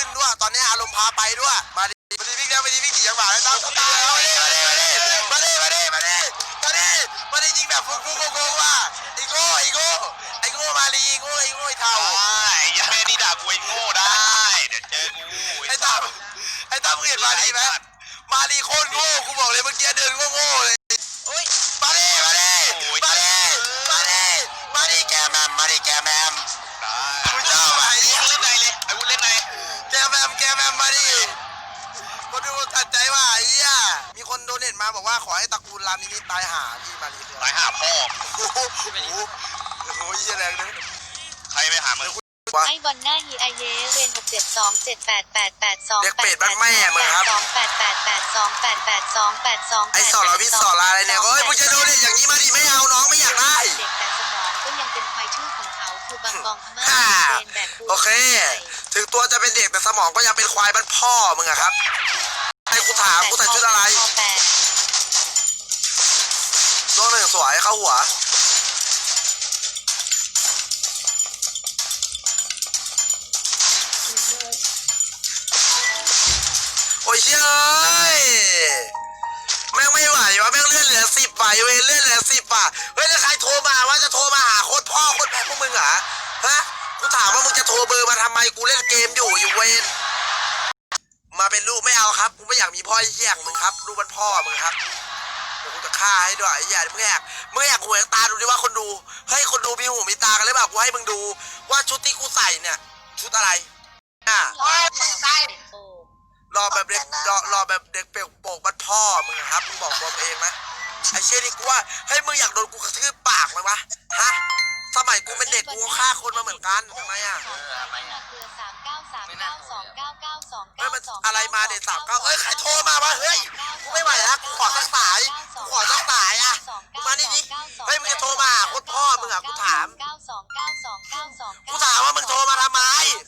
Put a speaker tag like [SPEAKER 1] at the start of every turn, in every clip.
[SPEAKER 1] ึ้นด้วยตอนนี้อารมณ์พาไปด้วยมาดิมาดิวิ่งแล้วมาดิวิ่งกี่จังหวะแล้วตามกูตายมาดิมาดิมาดิมาดิมาดิมาดิมาดิมาดิยิงแบบฟุ้งฟุ้งโกงว่ะไอ้โง่ไอ้โง่ไอ้โง่มาลีไอโง่ไอ้โง่ไอ้เท่า
[SPEAKER 2] ไอ้ยันแม่นี่ด่ากูไอ้โง่ได้เดี๋ยวเจอกู
[SPEAKER 1] ไอ้ตั้มไอ้ตั้มมึงเห็นมาลีไหมมาลีโคตรโง่กูบอกเลยเมื่อกี้เดินโง่ๆเลย มาบอกว่าขอให้ตระกูลรามนี้ตายหาพี่มาลีเลย
[SPEAKER 2] ตายหาพ่อ
[SPEAKER 1] โอ้โหโอ้โหโอ้โหเหี้ยแรงเลย
[SPEAKER 2] ใครไปหามึง
[SPEAKER 1] วะ
[SPEAKER 3] ไอบอลหน้าฮีไอเยเวนหกเจ็ดสองเจ็ดแปดแปดแปดสอง
[SPEAKER 1] เด็กเป็ดบ้านแม่มึงครับ
[SPEAKER 3] สองแปดแปดแปดสองแปดแปดสองแปดสอง
[SPEAKER 1] ไอ้สอนเราพี่สอนอะไรเนี่ยเฮ้ยมึงจะโดเนทอย่างนี้มาดิไม่เอาน้องไม่อยากได้
[SPEAKER 3] เด็กแต่สมองก็ยังเป็นควายชื่อของเขาคือบางกองพม่า
[SPEAKER 1] ฮ่า
[SPEAKER 3] เป็นแบบกู
[SPEAKER 1] โอเค ถึงตัวจะเป็นเด็กแต่สมองก็ยังเป็นควายบ้านพ่อมึงอะครับไอ้กูถามกูใส่ชุดอะไร
[SPEAKER 3] คแปด
[SPEAKER 1] ตัวหนึ่ง สวยเข้าหัวโอ้ยเชื่อเอ้ยแม่งไม่ไหววะแม่งเลื่อนเหลือสิบว่ะเว้ยเลื่อนเหลือสิบว่ะเฮ้ยแล้วใครโทรมาว่าจะโทรมาหาโคตรพ่อโคตรแม่พวกมึงเหรอฮะกูถามว่ามึงจะโทรเบอร์มาทำไมกูเล่นเกมอยู่อยู่เวนมาเป็นลูกไม่เอาครับกูไม่อยากมีพ่อเหี้ยอย่างมึงครับลูกมันพ่อมึงครับ เดี๋ยวกูจะฆ่าให้ด้วยไอ้เหี้ยมึงแหกมึงแหกหูแหกตาดูดิว่าคนดูเฮ้ยคนดูมีหูมีตากันหรือเปล่ากูให้มึงดูว่าชุดที่กูใส่เนี่ย ชุดอะไรอะรอแบบเด็กรอรอแบบเด็กเปลกโปกบ้านพ่อมึงอะครับมึงบอกตัวมึงเองไหมไอ้เชี่ยนี่กูว่าเฮ้ยมึงอยากโดนกูกระทืบปากไหมวะฮะสมัยกูเป็นเด็กกูฆ่าคนมาเหมือนกันทำไมอะ
[SPEAKER 3] เคือสามเก้าสามเก้าสองเก้าเก้าสอง
[SPEAKER 1] เฮ้
[SPEAKER 3] เก้าย
[SPEAKER 1] มัน
[SPEAKER 3] สอง
[SPEAKER 1] อะไรมาเนี่ยสามเก้าเอ้ยใครโทรมาวะเฮ้ย กูไม่ไหวแล้วกูขอสักสายกูขอสักสายอะมึงมานี่ดิเฮ้ยมึงจะโทรมาหาโคตรพ่อมึงอะกูถาม
[SPEAKER 3] เก้าสองเก้าสองเก้าสอง
[SPEAKER 1] กูถามว่ามึงโทรมาทำไม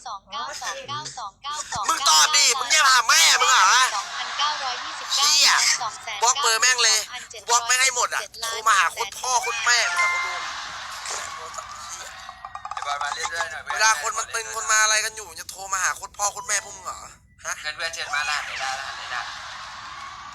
[SPEAKER 3] สองเก้าสองเก้าสองเก้าสอง
[SPEAKER 1] มึงตอบดิมึงจะหาแม่มึงเหรอ
[SPEAKER 3] สองพันเก้าร้อยยี่สิบเก้า
[SPEAKER 1] เชี่ย
[SPEAKER 3] สองแสน
[SPEAKER 1] บล็อกเบอร์แม่งเลยบล็อกแม่งให้หมดอะโทรมาหาโคตรพ่อโคตรแม่มึงอะกูดู
[SPEAKER 4] ไอ้บอลมาเล่นด้วยหน่อย
[SPEAKER 1] เวลาคนมันตึงคนมาอะไรกันอยู่จะโทรมาหาโคตรพ่อโคตรแม่พวกมึงเหรอฮะ
[SPEAKER 4] เงินเพื่อนเชิญมาล่ะไหนล่ะล่ะไหนล่ะ